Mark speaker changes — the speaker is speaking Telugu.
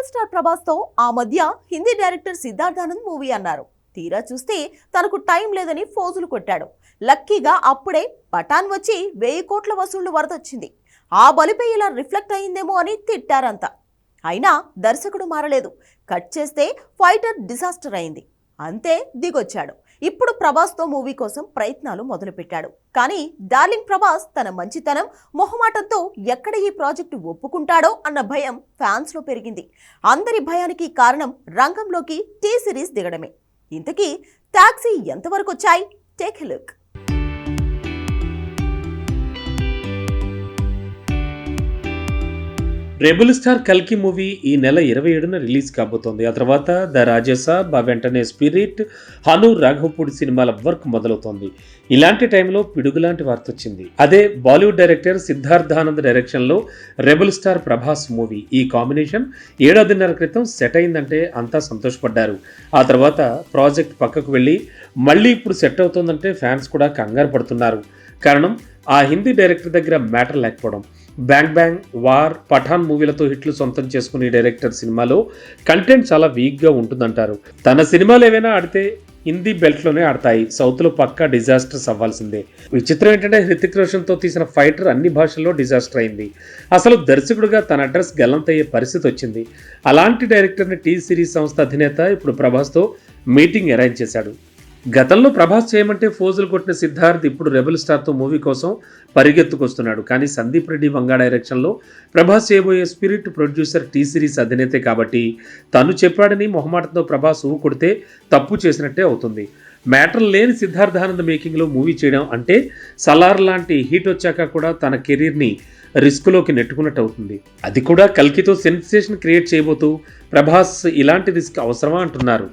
Speaker 1: సూపర్ స్టార్ ప్రభాస్తో ఆ మధ్య హిందీ డైరెక్టర్ సిద్ధార్థానంద్ మూవీ అన్నారు. తీరా చూస్తే తనకు టైం లేదని ఫోజులు కొట్టాడు. లక్కీగా అప్పుడే పఠాన్ వచ్చి వెయ్యి కోట్ల వసూళ్ళు వరదొచ్చింది. ఆ బలిపై ఇలా రిఫ్లెక్ట్ అయిందేమో అని తిట్టారంతా అయినా దర్శకుడు మారలేదు. కట్ చేస్తే ఫైటర్ డిసాస్టర్ అయింది. అంతే దిగొచ్చాడు. ఇప్పుడు ప్రభాస్తో మూవీ కోసం ప్రయత్నాలు మొదలుపెట్టాడు. కానీ డార్లింగ్ ప్రభాస్ తన మంచితనం మొహమాటంతో ఎక్కడ ఈ ప్రాజెక్టు ఒప్పుకుంటాడో అన్న భయం ఫ్యాన్స్లో పెరిగింది. అందరి భయానికి కారణం రంగంలోకి టీ సిరీస్ దిగడమే. ఇంతకీ టాక్సీ ఎంతవరకు వచ్చాయి? Take look.
Speaker 2: రెబుల్ స్టార్ కల్కి మూవీ ఈ నెల ఇరవై ఏడున రిలీజ్ కాబోతోంది. ఆ తర్వాత ద రాజసాబ్ ఆ వెంటనే స్పిరిట్ హను రాఘవపూడి సినిమాల వర్క్ మొదలవుతోంది. ఇలాంటి టైంలో పిడుగులాంటి వార్త వచ్చింది అదే బాలీవుడ్ డైరెక్టర్ సిద్ధార్థానంద్ డైరెక్షన్లో రెబుల్ స్టార్ ప్రభాస్ మూవీ. ఈ కాంబినేషన్ ఏడాదిన్నర క్రితం సెట్ అయిందంటే అంతా సంతోషపడ్డారు. ఆ తర్వాత ప్రాజెక్ట్ పక్కకు వెళ్ళి మళ్ళీ ఇప్పుడు సెట్ అవుతుందంటే ఫ్యాన్స్ కూడా కంగారు పడుతున్నారు. కారణం ఆ హిందీ డైరెక్టర్ దగ్గర మ్యాటర్ లేకపోవడం. బ్యాంగ్ బ్యాంగ్ వార్ పఠాన్ మూవీలతో హిట్లు సొంతం చేసుకుని డైరెక్టర్ సినిమాలో కంటెంట్ చాలా వీక్గా ఉంటుందంటారు. తన సినిమాలు ఏవైనా ఆడితే హిందీ బెల్ట్లోనే ఆడతాయి. సౌత్లో పక్కా డిజాస్టర్స్ అవ్వాల్సిందే. విచిత్రం ఏంటంటే హృతిక్ రోషన్తో తీసిన ఫైటర్ అన్ని భాషల్లో డిజాస్టర్ అయింది. అసలు దర్శకుడిగా తన అడ్రస్ గల్లంతయ్యే పరిస్థితి వచ్చింది. అలాంటి డైరెక్టర్ని టీ సిరీస్ సంస్థ అధినేత ఇప్పుడు ప్రభాస్తో మీటింగ్ అరేంజ్ చేశాడు. గతంలో ప్రభాస్ చేయమంటే ఫోజులు కొట్టిన సిద్ధార్థ్ ఇప్పుడు రెబల్ స్టార్తో మూవీ కోసం పరిగెత్తుకొస్తున్నాడు. కానీ సందీప్ రెడ్డి వంగా డైరెక్షన్లో ప్రభాస్ చేయబోయే స్పిరిట్ ప్రొడ్యూసర్ టీ సిరీస్ అధినేతే కాబట్టి తను చెప్పాడని మొహమాటంతో ప్రభాస్ ఊ కొడితే తప్పు చేసినట్టే అవుతుంది. మ్యాటర్ లేని సిద్ధార్థానంద్ మేకింగ్లో మూవీ చేయడం అంటే సలార్ లాంటి హీట్ వచ్చాక కూడా తన కెరీర్ని రిస్క్లోకి నెట్టుకున్నట్టు అవుతుంది అది కూడా కల్కితో సెన్సేషన్ క్రియేట్ చేయబోతూ ప్రభాస్ ఇలాంటి రిస్క్ అవసరమా అంటున్నారు.